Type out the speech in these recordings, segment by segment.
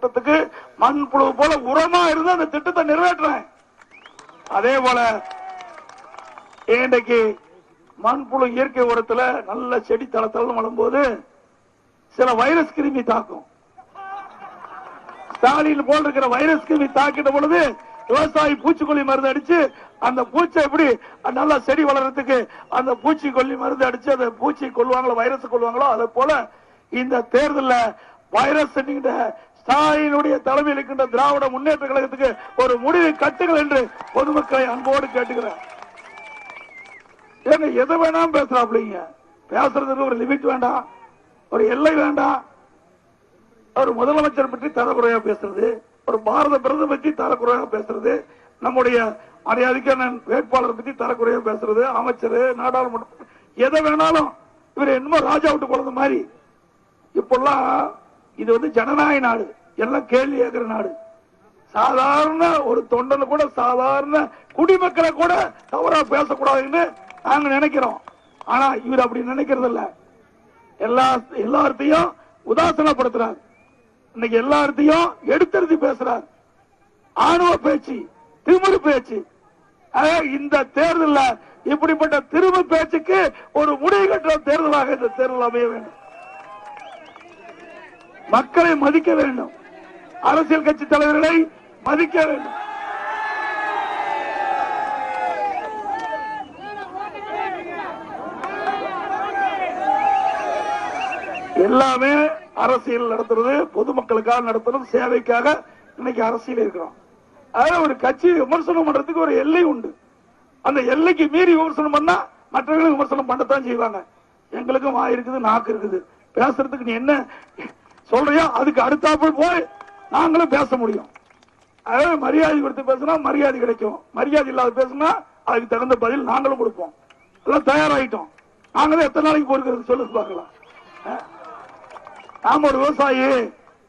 திட்டத்துக்கு மண்புழு போல உரமா இருந்து அந்த திட்டத்தை நிறைவேற்றுறேன். அதே போல இன்றைக்கு மண்புழு இயற்கை உரத்துல நல்ல செடி தளத்தளம் வளரும்போது சில வைரஸ் கிருமி தாக்கும். ஸ்டாலின் போல் இருக்கிற வைரஸ் கிருமி தாக்கிட்ட பொழுது விவசாயி பூச்சிக்கொல்லி மருந்து அடிச்சு அந்த பூச்சை எப்படி நல்லா செடி வளர்றதுக்கு அந்த பூச்சிக்கொல்லி மருந்து அடிச்சு அந்த பூச்சி கொள்வாங்களோ வைரஸ் கொள்வாங்களோ அதை போல இந்த தேர்தலில் வைரஸ் ஸ்டாலினுடைய தலைமையில் இருக்கின்ற திராவிட முன்னேற்ற கழகத்துக்கு ஒரு முடிவை கட்டுங்கள் என்று பொதுமக்களை அன்போடு கேட்டுக்கிறேன். ஏங்க எதை வேணாம் பேசுறாப்லீங்க பேசுறதுக்கு ஒரு லிமிட் வேண்டாம். ஒரு எல்லை வேண்டாம். ஒரு முதலமைச்சர் பற்றி தரக்குறையா பேசுறது ஒரு பாரத பிரதமர் பற்றி தரக்குறையா பேசுறது நம்முடைய மரியாதைக்கான வேட்பாளர் பற்றி தரக்குறையா பேசுறது அமைச்சர் நாடாளுமன்றம் எதை வேணாலும். இவர் என்னமோ ராஜா விட்டு போனது மாதிரி. இப்பெல்லாம் இது வந்து ஜனநாயக நாடு. எல்லாம் கேள்வி கேட்கிற நாடு. சாதாரண ஒரு தொண்டனை கூட சாதாரண குடிமக்களை கூட தவறா பேசக்கூடாதுன்னு நாங்க நினைக்கிறோம். ஆனா இவர் அப்படி நினைக்கிறது இல்ல எல்லா எல்லார்த்தையும் உதாசனப்படுத்துறார். இன்னைக்கு எல்லார்த்தையும் எடுத்தெடுத்து பேசுறார். ஆணவ பேச்சு திமிரு பேச்சு. இந்த தேர்தலில் இப்படிப்பட்ட திரும்ப பேச்சுக்கு ஒரு முடிவு கட்டுற தேர்தலாக இந்த தேர்தல் அமைய வேண்டும். மக்களை மதிக்க வேண்டும். அரசியல் கட்சி தலைவர்களை மதிக்க வேண்டும். எல்லாமே அரசியல் நடத்துறது பொதுமக்களுக்காக நடத்துறது சேவைக்காக இன்னைக்கு அரசியல் இருக்கிறோம். அதாவது ஒரு கட்சி விமர்சனம் பண்றதுக்கு ஒரு எல்லை உண்டு. அந்த எல்லைக்கு மீறி விமர்சனம் பண்ணா மற்றவர்களும் விமர்சனம் பண்ணத்தான் செய்வாங்க. எங்களுக்கும் வாய் இருக்குது நாக்கு இருக்குது. பேசுறதுக்கு நீ என்ன சொல்றியோ? அதுக்கு அடுத்தாப்புல போய் நாங்களும் பேச முடியும். அதாவது மரியாதை கொடுத்து பேசினா மரியாதை கிடைக்கும். மரியாதை இல்லாத பேசினா அதுக்கு தகுந்த பதில் நாங்களும் கொடுப்போம். எல்லாம் தயாராகிட்டோம் நாங்களும் எத்தனை நாளைக்கு பொறுக்கிறது சொல்லுங்க பார்க்கலாம். நாம ஒரு விவசாயி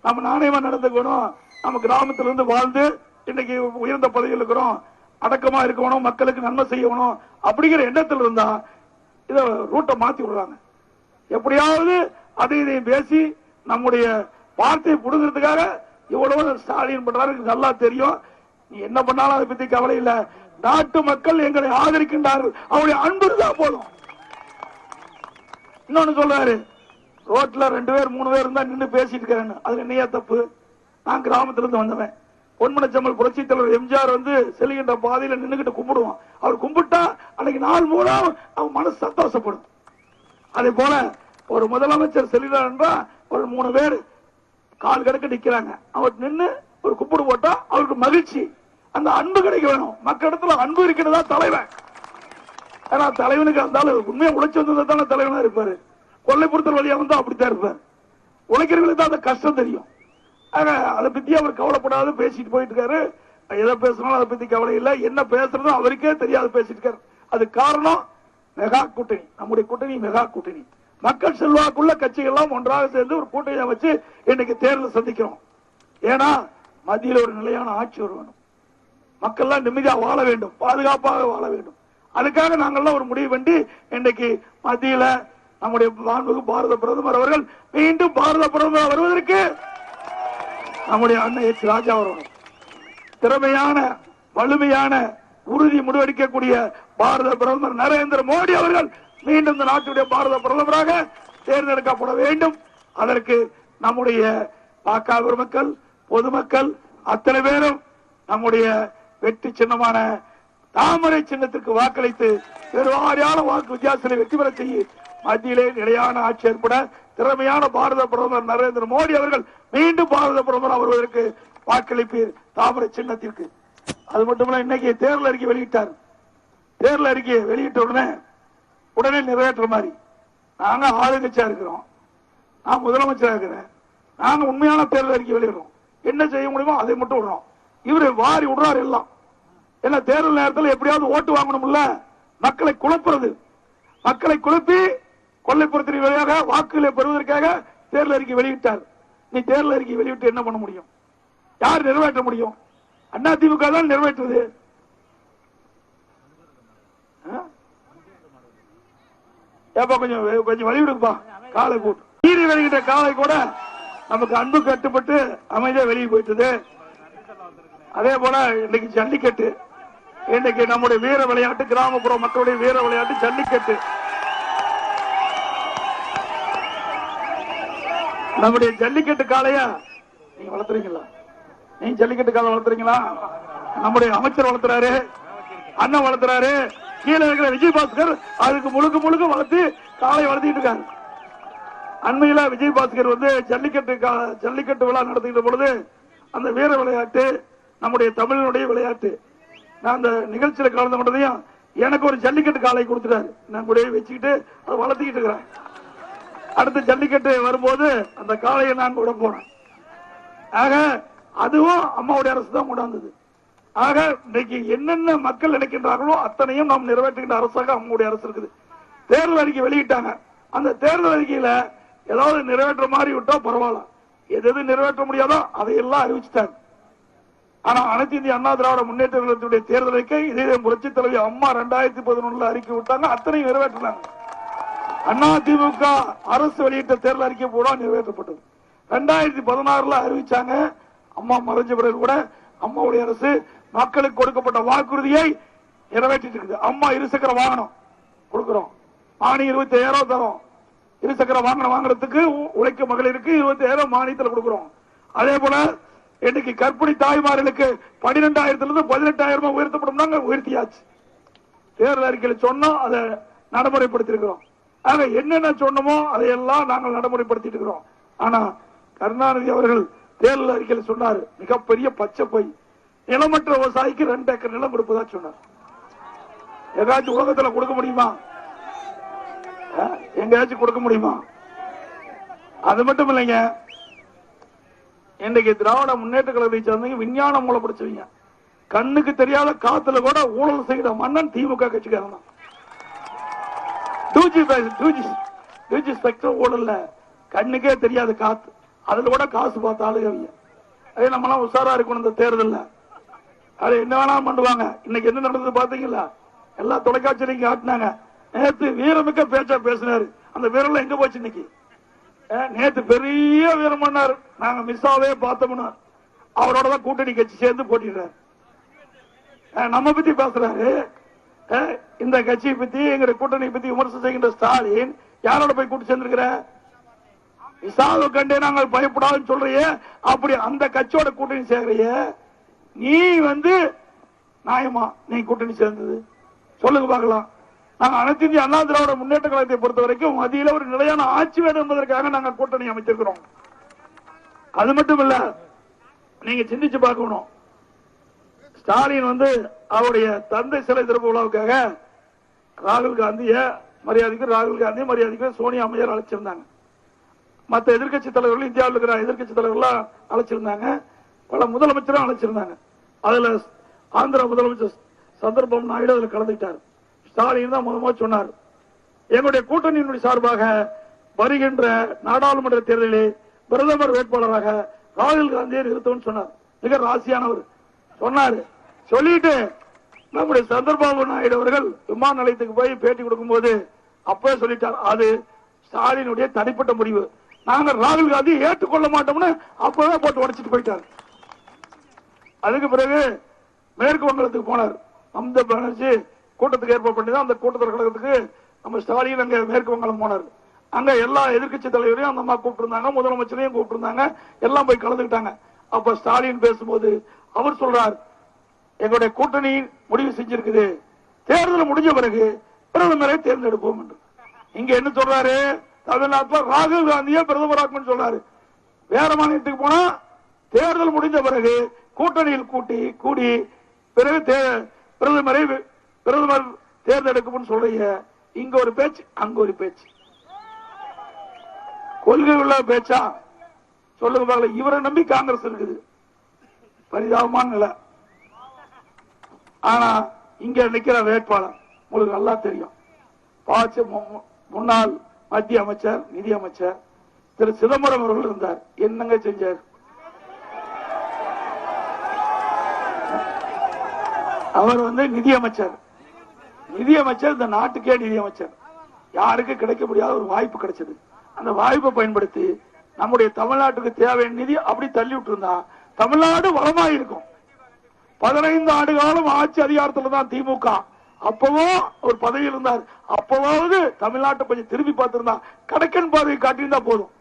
நம்ம நாணயமா நடந்துக்கணும். நம்ம கிராமத்துல இருந்து வாழ்ந்து இன்னைக்கு உயர்ந்த பதவியில் இருக்கிறோம். அடக்கமா இருக்கணும் மக்களுக்கு நன்மை செய்யணும் அப்படிங்கிற எண்ணத்தில் இருந்தா இதை ரூட்டை மாத்தி விடுறாங்க. எப்படியாவது அதை இதையும் பேசி நம்முடைய வார்த்தையை புடுங்கிறதுக்காக இவ்வளவு ஸ்டாலின் பண்றாரு. எனக்கு நல்லா தெரியும். நீ என்ன பண்ணாலும் அதை பத்தி கவலை இல்ல. நாட்டு மக்கள் எங்களை ஆதரிக்கின்றார்கள். அவருடைய அன்பு தான் போதும். இன்னொன்னு சொல்றாரு. ரோட்ல ரெண்டு பேர் மூணு பேர் இருந்தா நின்னு பேசிட்டு இருக்கிறேன்னு. அதுல என்னையா தப்பு? நான் கிராமத்துல இருந்து வந்தவன். பொன்மனச்சம்மல் புரட்சி தலைவர் எம்ஜிஆர் வந்து செல்கின்ற பாதையில நின்னுகிட்டு கும்பிடுவான். அவர் கும்பிட்டா அன்னைக்கு நாள் மூலம் அவன் மனசு சந்தோஷப்படும். அதே போல ஒரு முதலமைச்சர் செல்கிறார் என்றா ஒரு மூணு பேர் கால் கணக்கு நிக்கிறாங்க. அவர் நின்று ஒரு கும்பிடு போட்டா அவருக்கு மகிழ்ச்சி. அந்த அன்பு கிடைக்க வேணும். மக்களிடத்துல அன்பு இருக்கிறதா தலைவன். ஏன்னா தலைவனுக்கு இருந்தாலும் உண்மையா உழைச்சு வந்ததை தானே தலைவனா இருப்பாரு. கொள்ளைப்புறத்தல் வழியா வந்தா அப்படித்தான் இருப்பார். உழைக்கிறவங்களுக்கு தான் அந்த கஷ்டம் தெரியும். ஆக அதை பத்தி அவர் கவலைப்படாத பேசிட்டு போயிட்டு இருக்காரு. எதை பேசணும் அதை பத்தி கவலை இல்லை. என்ன பேசுறதும் அவருக்கே தெரியாது பேசிட்டு இருக்காரு. அது காரணம் மெகா கூட்டணி. நம்முடைய கூட்டணி மெகா கூட்டணி. மக்கள் செல்வாக்குள்ள கட்சிகள்லாம் ஒன்றாக சேர்ந்து ஒரு கூட்டணி அமைச்சு இன்னைக்கு தேர்தல் சந்திக்கிறோம். ஏன்னா மத்தியில் ஒரு நிலையான ஆட்சி வரணும். மக்கள்லாம் நிம்மதியா வாழ வேண்டும் பாதுகாப்பாக வாழ வேண்டும். அதுக்காக நாங்கெல்லாம் ஒரு முடிவு பண்ணி இன்னைக்கு மத்தியில நம்முடைய மாண்புமிகு பாரத பிரதமர் அவர்கள் மீண்டும் பாரத பிரதமர் வருவதற்கு நம்முடைய அண்ணன் எச். ராஜா வரணும் திறமையான வலிமையான உறுதி முடிவெடுக்கக்கூடிய பாரத பிரதமர் நரேந்திர மோடி அவர்கள் மீண்டும் இந்த நாட்டுடைய பாரத பிரதமராக தேர்ந்தெடுக்கப்பட வேண்டும். அதற்கு நம்முடைய பாக்கா மக்கள் பொதுமக்கள் அத்தனை பேரும் நம்முடைய வெற்றி சின்னமான தாமரை சின்னத்திற்கு வாக்களித்து பெருவாரியான வாக்கு வித்தியாசத்தை வெற்றி பெற செய்ய மத்தியிலே நிலையான ஆட்சி ஏற்பட திறமையான பாரத பிரதமர் நரேந்திர மோடி அவர்கள் மீண்டும் பாரத பிரதமர் அவர்களுக்கு வாக்களிப்பீர் தாமரை சின்னத்திற்கு. அது மட்டுமல்ல இன்னைக்கு தேர்தல் அறிக்கை வெளியிட்டார். தேர்தல் அறிக்கையை வெளியிட்ட உடனே உடனே நிறைவேற்ற மாதிரி. நாங்க ஆளுங்கட்சியா இருக்கிறோம். நான் முதலமைச்சரா இருக்கிறேன். நாங்க உண்மையான தேர்தல் அறிக்கை வெளியிடுறோம். என்ன செய்ய முடியுமோ அதை மட்டும் விடுறோம். இவரு வாரி விடுறாரு எல்லாம். என்ன தேர்தல் நேரத்தில் எப்படியாவது ஓட்டு வாங்கணும்ல? மக்களை குழப்புறது. மக்களை குழப்பி கொள்ளைப்புறத்தின் வழியாக வாக்குகளை பெறுவதற்காக தேர்தல் அறிக்கை வெளியிட்டார். நீ தேர்தல் அறிக்கை வெளியிட்டு என்ன பண்ண முடியும்? யார் நிறைவேற்ற முடியும்? அண்ணா தான் நிறைவேற்றுவது ஏப்பா கொஞ்சம் கொஞ்சம் வழி காலை போட்டு மீறி வருகின்ற காலை கூட நமக்கு அன்பு கட்டுப்பட்டு அமைதியா வெளியே போயிட்டது. அதே போல இன்னைக்கு ஜல்லிக்கட்டு. இன்னைக்கு நம்முடைய வீர விளையாட்டு கிராமப்புற மக்களுடைய வீர விளையாட்டு ஜல்லிக்கட்டு. நம்முடைய ஜல்லிக்கட்டு காளையா நீங்க வளர்த்துறீங்களா? நீங்க ஜல்லிக்கட்டு காலை வளர்த்துறீங்களா? நம்முடைய அமைச்சர் வளர்த்துறாரு அண்ணன் வளர்த்துறாரு. கீழே இருக்கிற விஜய் பாஸ்கர் அதுக்கு முழுக்க முழுக்க வளர்த்து காலை வளர்த்திட்டு இருக்காங்க அண்மையில விஜயபாஸ்கர் வந்து ஜல்லிக்கட்டு கா- ஜல்லிக்கட்டு விழா நடத்துகிற பொழுது அந்த வீர விளையாட்டு நம்முடைய தமிழனுடைய விளையாட்டு. நான் அந்த நிகழ்ச்சியில கலந்து கொண்டதையும் எனக்கு ஒரு ஜல்லிக்கட்டு காலை கொடுத்துட்டாரு. நான் கூட வச்சுக்கிட்டு அதை வளர்த்திக்கிட்டு இருக்கிறேன். அடுத்த ஜல்லிக்கட்டு வரும்போது அந்த காளையை நான் கூட போனேன் ஆக அதுவும் அம்மாவுடைய அரசு தான் கொண்டாந்தது. ஆக இன்னைக்கு என்னென்ன மக்கள் நினைக்கின்றார்களோ அத்தனையும் நாம் நிறைவேற்றுகின்ற அரசாக அம்மாவுடைய அரசு இருக்குது. தேர்தல் அறிக்கை வெளியிட்டாங்க. அந்த தேர்தல் அறிக்கையில ஏதாவது நிறைவேற்ற மாதிரி விட்டா பரவாயில்ல. எது எது நிறைவேற்ற முடியாதோ அதையெல்லாம் அறிவிச்சுட்டாங்க. ஆனா அனைத்து இந்திய அண்ணா திராவிட முன்னேற்ற கழகத்துடைய தேர்தல் அறிக்கை இதே புரட்சி தலைவி அம்மா ரெண்டாயிரத்தி பதினொன்னுல அறிக்கை விட்டாங்க அத்தனையும் நிறைவேற்றினாங்க. அண்ணா திமுக அரசு வெளியிட்ட தேர்தல் அறிக்கை பூரா நிறைவேற்றப்பட்டது. ரெண்டாயிரத்தி பதினாறுல அறிவிச்சாங்க. அம்மா மறைஞ்ச பிறகு கூட அம்மாவுடைய அரசு மக்களுக்கு கொடுக்கப்பட்ட வாக்குறுதியை நிறைவேற்றிட்டு இருக்குது அம்மா இருசக்கர வாகனம் கொடுக்கிறோம். மானி இருபத்தி ஐயாயிரம் தரும். இருசக்கர வாகனம் வாங்குறதுக்கு உ- உழைக்கும் மகளிருக்கு இருபத்தி ஐயாயிரம் மானியத்தில் கொடுக்கிறோம். அதே போல இன்னைக்கு கற்பிணி தாய்மார்களுக்கு பன்னிரெண்டாயிரத்துல இருந்து பதினெட்டாயிரம் உயர்த்தப்படும்னாங்க உயர்த்தியாச்சு. தேர்தல் அறிக்கையில் சொன்னோம் அதை நடைமுறைப்படுத்திருக்கிறோம் ஆக என்னென்ன சொன்னமோ அதையெல்லாம் நாங்கள் நடைமுறைப்படுத்திட்டு இருக்கிறோம். ஆனா கருணாநிதி அவர்கள் தேர்தல் அறிக்கையில் சொன்னார் மிகப்பெரிய பச்சை பொய். நிலமற்ற விவசாயிக்கு ரெண்டு ஏக்கர் நிலம் கொடுப்பதா சொன்னார். எதாச்சும் உலகத்துல கொடுக்க முடியுமா? அஹ், எங்கேயாச்சும் கொடுக்க முடியுமா? அது மட்டும் இல்லைங்க. இன்றைக்கு திராவிட முன்னேற்ற கழகத்தை சேர்ந்தவங்க விஞ்ஞானம் மூலம் படிச்சவங்க. கண்ணுக்கு தெரியாத காத்துல கூட ஊழல் செய்த மன்னன் திமுக கட்சிக்காரன் தான். டூஜி ஸ்பெக்டர் ஊழல்ல கண்ணுக்கே தெரியாத காத்து. அதுல கூட காசு பார்த்த ஆளுங்க அவங்க அதே நம்மளாம் உஷாரா இருக்கணும் இந்த தேர்தல்ல. அது என்ன வேணாலும் பண்ணுவாங்க. இன்னைக்கு என்ன நடந்தது பாத்தீங்களா எல்லா தொலைக்காட்சியிலையும் காட்டினாங்க நேத்து வீரமிக்க பேச்சா பேசினாரு. அந்த வீரம்ல எங்க போச்சு இன்னைக்கு? நேத்து பெரிய வீரம் பண்ணாரு. நாங்க மிஸ்ஸாவே பார்த்தோம்னா. அவரோட தான் கூட்டணி கட்சி சேர்ந்து போட்டிடுறாரு. நம்ம பத்தி பேசுறாரு. இந்த கட்சியை பத்தி எங்க கூட்டணி பத்தி விமர்சனம் செய்கின்ற ஸ்டாலின் யாரோட போய் கூட்டு சேர்ந்திருக்கிற? விசாவை கண்டே நாங்கள் பயப்படாதுன்னு சொல்றியே. அப்படி அந்த கட்சியோட கூட்டணி சேர்றிய நீ வந்து நியாயமா நீ கூட்டணி சேர்ந்தது. சொல்லுங்க பார்க்கலாம். நாங்க அனைத்து இந்திய அண்ணா திராவிட முன்னேற்ற கழகத்தை பொறுத்த வரைக்கும் மத்தியில் ஒரு நிலையான ஆட்சி வேணும் என்பதற்காக நாங்க கூட்டணி அமைச்சிருக்கிறோம் அது மட்டும் இல்ல நீங்க சிந்திச்சு பார்க்கணும். ஸ்டாலின் வந்து அவருடைய தந்தை சிலை திறப்பு விழாவுக்காக ராகுல் காந்திய மரியாதைக்கு ராகுல் காந்தி மரியாதைக்கு சோனியா அம்மையார் அழைச்சிருந்தாங்க. மற்ற எதிர்க்கட்சி தலைவர்கள் இந்தியாவில் இருக்கிற எதிர்கட்சி தலைவர்கள்லாம் அழைச்சிருந்தாங்க. பல முதலமைச்சரும் அழைச்சிருந்தாங்க. அதுல ஆந்திர முதலமைச்சர் சந்தர்ப்பம் நாயுடு அதில் கலந்துக்கிட்டார். ஸ்டாலின் தான் முதல்ல சொன்னார். எங்களுடைய கூட்டணியினுடைய சார்பாக வருகின்ற நாடாளுமன்ற தேர்தலில் பிரதமர் வேட்பாளராக ராகுல் காந்தியை நிறுத்தவும் சொன்னார். மிக ராசியானவர். சொன்னார். சொல்லிட்டு நம்முடைய சந்திரபாபு நாயுடு அவர்கள் விமான நிலையத்துக்கு போய் பேட்டி கொடுக்கும்போது அப்பவே சொல்லிட்டார். அது ஸ்டாலினுடைய தனிப்பட்ட முடிவு. நாங்கள் ராகுல் காந்தி ஏற்றுக்கொள்ள மாட்டோம்னு அப்பவே போட்டு உடைச்சிட்டு போயிட்டார். அதுக்கு பிறகு மேற்கு வங்கத்துக்கு போனார். மம்தா பானர்ஜி கூட்டத்துக்கு ஏற்பாடு பண்ணி தான் அந்த கூட்டத்தில் கழகத்துக்கு நம்ம ஸ்டாலின் அங்கே மேற்கு வங்காளம் போனார். அங்க எல்லா எதிர்க்கட்சி தலைவரையும் அந்த அம்மா கூப்பிட்டுருந்தாங்க முதலமைச்சரையும் கூப்பிட்டுருந்தாங்க எல்லாம் போய் கலந்துக்கிட்டாங்க. அப்ப ஸ்டாலின் பேசும்போது அவர் சொல்றார் எங்களுடைய கூட்டணி முடிவு செஞ்சிருக்குது. தேர்தல் முடிஞ்ச பிறகு பிரதமரை தேர்ந்தெடுப்போம் என்று. இங்க என்ன சொல்றாரு? தமிழ்நாட்டில் ராகுல் காந்தியை பிரதமராக்கணும்னு சொல்றாரு. வேற மாநிலத்துக்கு போனா தேர்தல் முடிஞ்ச பிறகு கூட்டணியில் கூட்டி கூடி பிறகு தே- பிரதமரை பிரதமர் தேர்ந்தெடுக்கும் சொல்றீங்க இங்க ஒரு பேச்சு அங்க ஒரு பேச்சு. கொள்கை உள்ள பேச்சா? சொல்லுங்க பார்க்கல இவரை நம்பி காங்கிரஸ் இருக்குது. பரிதாபமான நிலை. ஆனா இங்க நிக்கிற வேட்பாளர் உங்களுக்கு நல்லா தெரியும். பாச்ச மு- முன்னாள் மத்திய அமைச்சர் நிதி அமைச்சர் திரு சிதம்பரம் அவர்கள் இருந்தார். என்னங்க செஞ்சார்? அவர் வந்து நிதியமைச்சர். நிதியமைச்சர் இந்த நாட்டுக்கே நிதியமைச்சர். யாருக்கு கிடைக்க முடியாத ஒரு வாய்ப்பு கிடைச்சது. அந்த வாய்ப்பை பயன்படுத்தி நம்முடைய தமிழ்நாட்டுக்கு தேவையான நிதி அப்படி தள்ளி விட்டுருந்தா தமிழ்நாடு வளமா இருக்கும். பதினைந்து ஆண்டு காலம் ஆட்சி அதிகாரத்துல தான் திமுக. அப்பவும் ஒரு பதவி இருந்தார். அப்பவாவது தமிழ்நாட்டை கொஞ்சம் திரும்பி பார்த்திருந்தா கடக்கன் பார்வை காட்டியிருந்தா போதும்.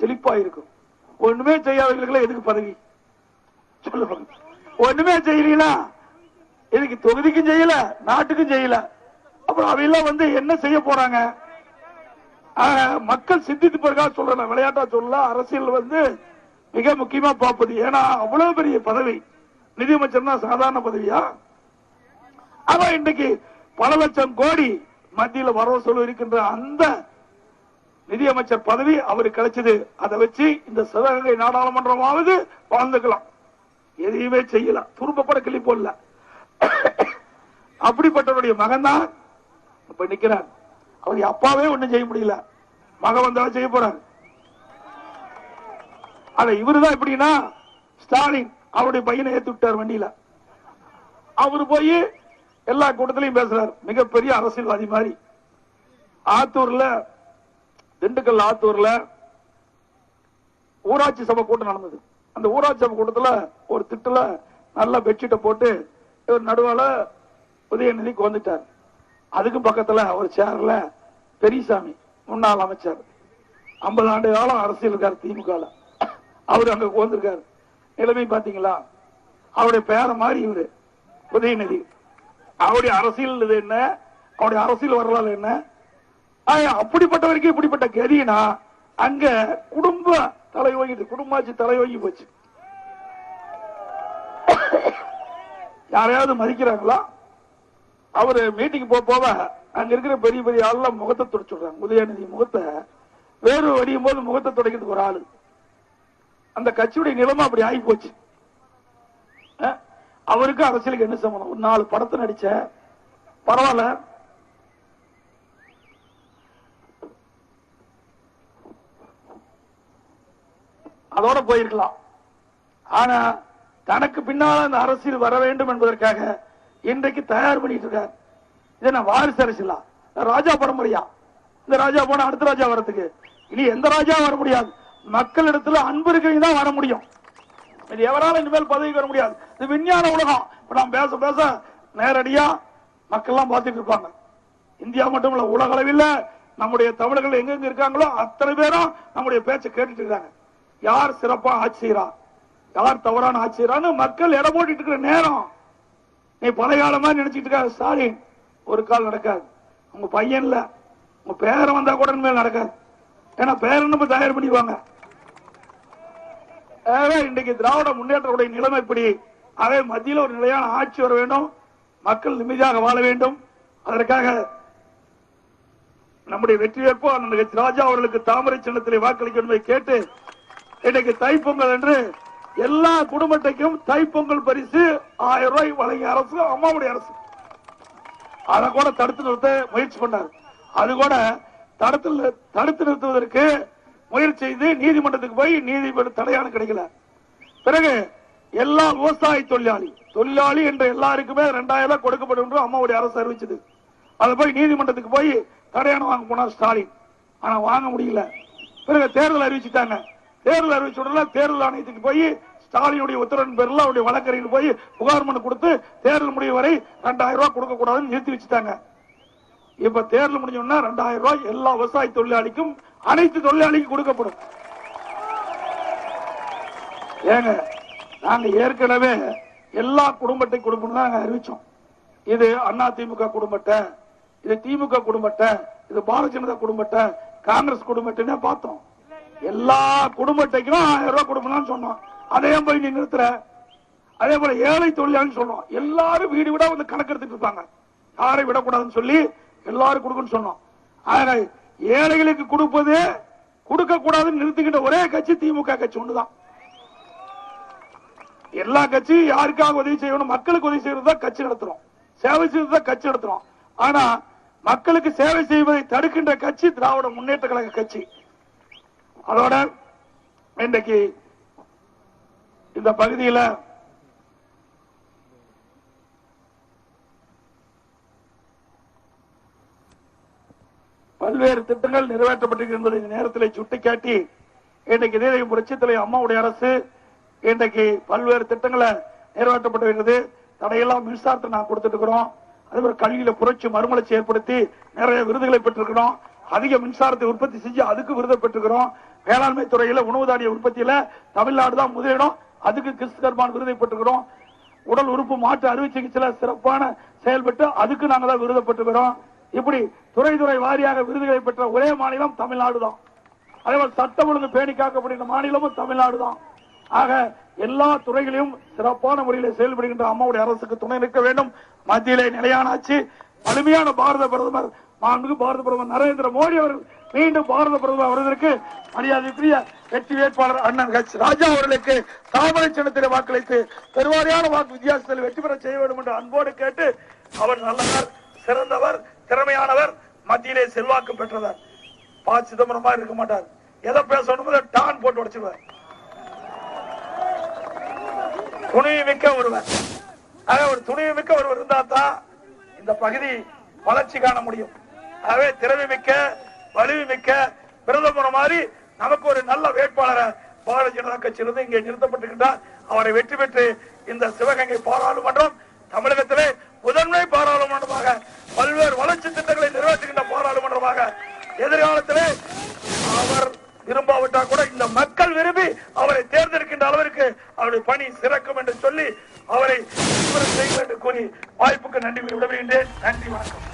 செழிப்பா இருக்கும் ஒண்ணுமே செய்யாதவர்களுக்கு எதுக்கு பதவி? சொல்லுவாங்க ஒண்ணுமே செய்யலீங்களா? இதுக்கு தொகுதிக்கும் செய்யல நாட்டுக்கும் செய்யல. அப்புறம் அவையெல்லாம் வந்து என்ன செய்ய போறாங்க? மக்கள் சிந்தித்து பிறகாக சொல்றேன் விளையாட்டா சொல்ல அரசியல் வந்து மிக முக்கியமா பார்ப்பது. ஏன்னா அவ்வளவு பெரிய பதவி. நிதியமைச்சர்னா சாதாரண பதவியா? அவன் இன்னைக்கு பல லட்சம் கோடி மத்தியில் வரவு செலவு இருக்கின்ற அந்த நிதியமைச்சர் பதவி அவருக்கு கிடைச்சது. அதை வச்சு இந்த சிவகங்கை நாடாளுமன்றமாவது வாழ்ந்துக்கலாம். எதையுமே செய்யல. துரும்பப்பட கிளி போடல. அப்படிப்பட்டவருடைய மகன் தான் இப்ப நிக்கிறார். அவருடைய அப்பாவே ஒண்ணும் செய்ய முடியல. மகன் வந்தாலும் செய்ய போறார். ஆனா இவருதான் எப்படின்னா ஸ்டாலின் அவருடைய பையனை ஏத்தி விட்டார் வண்டியில. அவரு போய் எல்லா கூட்டத்திலையும் பேசுறாரு. மிகப்பெரிய அரசியல்வாதி மாதிரி. ஆத்தூர்ல திண்டுக்கல் ஆத்தூர்ல ஊராட்சி சபை கூட்டம் நடந்தது. அந்த ஊராட்சி சபை கூட்டத்துல ஒரு திட்டுல நல்ல பெட்ஷீட்டை போட்டு இவர் நடுவால உதயநிதிக்கு வந்துட்டார். அதுக்கு பக்கத்துல ஒரு சேர்ல பெரியசாமி முன்னாள் அமைச்சர். ஐம்பது ஆண்டு காலம் அரசியல் இருக்காரு திமுக அவர் அங்க வந்திருக்காரு நிலைமை பாத்தீங்களா? அவருடைய பேர மாதிரி இவரு உதயநிதி. அவருடைய அரசியல் இது என்ன? அவருடைய அரசியல் வரலாறு என்ன? அப்படிப்பட்ட வரைக்கும் இப்படிப்பட்ட கதினா அங்க குடும்ப தலைவகிட்டு குடும்பாட்சி தலைவகி போச்சு. யாரையாவது மதிக்கிறாங்களா? அவர் மீட்டிங் போக போக அங்க இருக்கிற பெரிய பெரிய ஆள்லாம் முகத்தை துடைச்சுடுறாங்க உதயநிதி முகத்தை வேறு வடியும் போது முகத்தை துடைக்கிறதுக்கு ஒரு ஆளு. அந்த கட்சியுடைய நிலைமை அப்படி ஆகி போச்சு. அவருக்கு அரசியலுக்கு என்ன சம்பந்தம்? ஒரு நாலு படத்தை நடிச்ச பரவாயில்ல. அதோட போயிருக்கலாம். ஆனா தனக்கு பின்னால் அந்த அரசியல் வர வேண்டும் என்பதற்காக இன்றைக்கு தயார் பண்ணிட்டு இருக்கார். இது வாரிசு அரசியலா? ராஜா பரம்பரையா இந்த ராஜா போனா அடுத்த ராஜா வரத்துக்கு இனி எந்த ராஜா வர முடியாது? மக்களிடத்துல அன்பு இருக்கிறவங்க தான் வர முடியும். இது எவரால இனிமேல் பதவிக்கு வர முடியாது? இது விஞ்ஞான உலகம். இப்ப நாம் பேச பேச நேரடியா மக்கள் எல்லாம் பார்த்துட்டு இருப்பாங்க. இந்தியா மட்டும் இல்ல உலக அளவில் நம்முடைய தமிழர்கள் எங்கெங்க இருக்காங்களோ அத்தனை பேரும் நம்முடைய பேச்சை கேட்டுட்டு இருக்காங்க. யார் சிறப்பா ஆட்சி செய்யறான் யார் தவறான ஆட்சி மக்கள் இடம் போட்டுட்டு இருக்கிற நேரம். நீ பழைய நினைச்சிட்டு இருக்க ஸ்டாலின். ஒரு கால் நடக்காது. உங்க பையன் இல்ல. உங்க பேரன் வந்தா கூட மேல் நடக்காது. ஏன்னா பேரன் நம்ம தயார் பண்ணிடுவாங்க ஆகவே இன்றைக்கு திராவிட முன்னேற்றத்துடைய நிலைமை இப்படி. அதே மத்தியில் ஒரு நிலையான ஆட்சி வர வேண்டும். மக்கள் நிம்மதியாக வாழ வேண்டும். அதற்காக நம்முடைய வெற்றி வேட்பு அண்ணன் ராஜா அவர்களுக்கு தாமரை சின்னத்திலே வாக்களிக்க கேட்டு இன்னைக்கு தைப்பொங்கல் என்று எல்லா குடும்பத்தைக்கும் தைப்பொங்கல் பரிசு ஆயிரம் ரூபாய் வழங்கிய அரசு அம்மாவுடைய அரசு. அதை கூட தடுத்து நிறுத்த முயற்சி பண்ணார். அது கூட தடுத்து தடுத்து நிறுத்துவதற்கு முயற்சி செய்து நீதிமன்றத்துக்கு போய் நீதிமன்ற தடையான கிடைக்கல. பிறகு எல்லா விவசாய தொழிலாளி தொழிலாளி என்ற எல்லாருக்குமே ரெண்டாயிரம் ரூபாய் கொடுக்கப்படும் என்று அம்மாவுடைய அரசு அறிவிச்சது. அதை போய் நீதிமன்றத்துக்கு போய் தடையான வாங்க போனார் ஸ்டாலின். ஆனா வாங்க முடியல. பிறகு தேர்தல் அறிவிச்சுட்டாங்க. தேர்தல் அறிவிச்சுடல தேர்தல் ஆணையத்துக்கு போய் ஸ்டாலினுடைய உத்தரவின் பேரில் அவருடைய வழக்கறிஞர் போய் புகார் மனு கொடுத்து தேர்தல் முடிவு வரை ரெண்டாயிரம் ரூபாய் கொடுக்க கூடாதுன்னு நிறுத்தி வச்சுட்டாங்க. இப்ப தேர்தல் முடிஞ்சோம்னா ரெண்டாயிரம் ரூபாய் எல்லா விவசாய தொழிலாளிக்கும் அனைத்து தொழிலாளிக்கும் கொடுக்கப்படும். ஏங்க நாங்க ஏற்கனவே எல்லா குடும்பத்தை கொடுக்கணும் நாங்க அறிவிச்சோம். இது அண்ணா திமுக குடும்பத்தை இது திமுக குடும்பத்தை இது பாரதிய ஜனதா குடும்பத்தை காங்கிரஸ் குடும்பத்தைன்னு பார்த்தோம். எல்லா குடும்பத்தைக்கும் ஆயிரம் ரூபாய் கொடுக்கணும்னு சொன்னோம் அதே போய் நீ நிறுத்துற. அதே போல ஏழை தொழிலாளி சொன்னோம் எல்லாரும் வீடு விட வந்து கணக்கெடுத்துட்டு இருப்பாங்க. யாரை விடக்கூடாதுன்னு சொல்லி எல்லாரும் கொடுக்கணும்னு சொன்னோம். ஆனால் ஏழைகளுக்கு கொடுப்பது கொடுக்க கூடாதுன்னு நிறுத்திக்கிட்ட ஒரே கட்சி திமுக கட்சி ஒண்ணுதான். எல்லா கட்சியும் யாருக்காக உதவி செய்யணும்? மக்களுக்கு உதவி செய்யறது தான் கட்சி நடத்துறோம். சேவை செய்யறது தான் கட்சி நடத்துறோம். ஆனா மக்களுக்கு சேவை செய்வதை தடுக்கின்ற கட்சி திராவிட முன்னேற்ற கழக கட்சி. அதோட இன்றைக்கு இந்த பகுதியில பல்வேறு திட்டங்கள் நிறைவேற்றப்பட்டிருக்கின்றது இந்த நேரத்தில் சுட்டிக்காட்டி இன்றைக்கு நீரை புரட்சித்தலை அம்மாவுடைய அரசு இன்றைக்கு பல்வேறு திட்டங்களை நிறைவேற்றப்பட்டு தடையெல்லாம் மின்சாரத்தை நான் கொடுத்துட்டு இருக்கிறோம். அதே மாதிரி கல்வியில புரட்சி மறுமலர்ச்சி ஏற்படுத்தி நிறைய விருதுகளை பெற்றிருக்கிறோம். அதிக மின்சாரத்தை உற்பத்தி செஞ்சு அதுக்கு விருதை பெற்றுக்கிறோம் வேளாண்மை துறையில உணவு தானிய உற்பத்தியில தமிழ்நாடு தான் முதலிடம். அதுக்கு கிறிஸ்து கர்மான் விருதை பெற்றுக்கிறோம். உடல் உறுப்பு மாற்று அறுவை சிகிச்சையில சிறப்பான செயல்பட்டு அதுக்கு நாங்க தான் விருதை பெற்றுக்கிறோம். இப்படி துறை துறை வாரியாக விருதுகளை பெற்ற ஒரே மாநிலம் தமிழ்நாடு தான். அதே சட்டம் ஒழுங்கு பேணி காக்கப்படுகிற மாநிலமும் தமிழ்நாடு தான். ஆக எல்லா துறைகளிலும் சிறப்பான முறையில் செயல்படுகின்ற அம்மாவுடைய அரசுக்கு துணை நிற்க வேண்டும். மத்தியிலே நிலையான ஆட்சி வலிமையான பாரத பிரதமர் மாண்புமிகு பாரத பிரதமர் நரேந்திர மோடி அவர்கள் மீண்டும் பாரத பிரதமர் வருவதற்கு மரியாதைக்குரிய வெற்றி வேட்பாளர் அண்ணன் ஹெச் ராஜா அவர்களுக்கு தாமரை சின்னத்தில் வாக்களித்து பெருவாரியான வாக்கு வித்தியாசத்தில் வெற்றி பெற செய்ய வேண்டும் என்று அன்போடு கேட்டு அவர் நல்லவர் சிறந்தவர் திறமையானவர் மத்தியிலே செல்வாக்கு பெற்றவர். பா. சிதம்பரம் மாதிரி இருக்க மாட்டார். எதை பேசணும் டான் போட்டு உடைச்சிருவார். துணிவு மிக்க ஒருவர். ஆக ஒரு துணிவு மிக்க ஒருவர் இருந்தா தான் இந்த பகுதி வளர்ச்சி காண முடியும். ஆகவே திறமை மிக்க வலிமை மிக்க பிரதமர் மாதிரி நமக்கு ஒரு நல்ல வேட்பாளரை பாரதிய ஜனதா கட்சியிலிருந்து இங்கே நிறுத்தப்பட்டிருக்கின்றார். அவரை வெற்றி பெற்று இந்த சிவகங்கை பாராளுமன்றம் தமிழகத்திலே முதன்மை பாராளுமன்றமாக பல்வேறு வளர்ச்சி திட்டங்களை நிறைவேற்றுகின்ற பாராளுமன்றமாக எதிர்காலத்திலே அவர் விரும்பாவிட்டா கூட இந்த மக்கள் விரும்பி அவரை தேர்ந்தெடுக்கின்ற அளவிற்கு அவருடைய பணி சிறக்கும் என்று சொல்லி அவரை செய்யும் என்று கூறி வாய்ப்புக்கு நன்றி விடுகின்றேன் நன்றி வணக்கம்.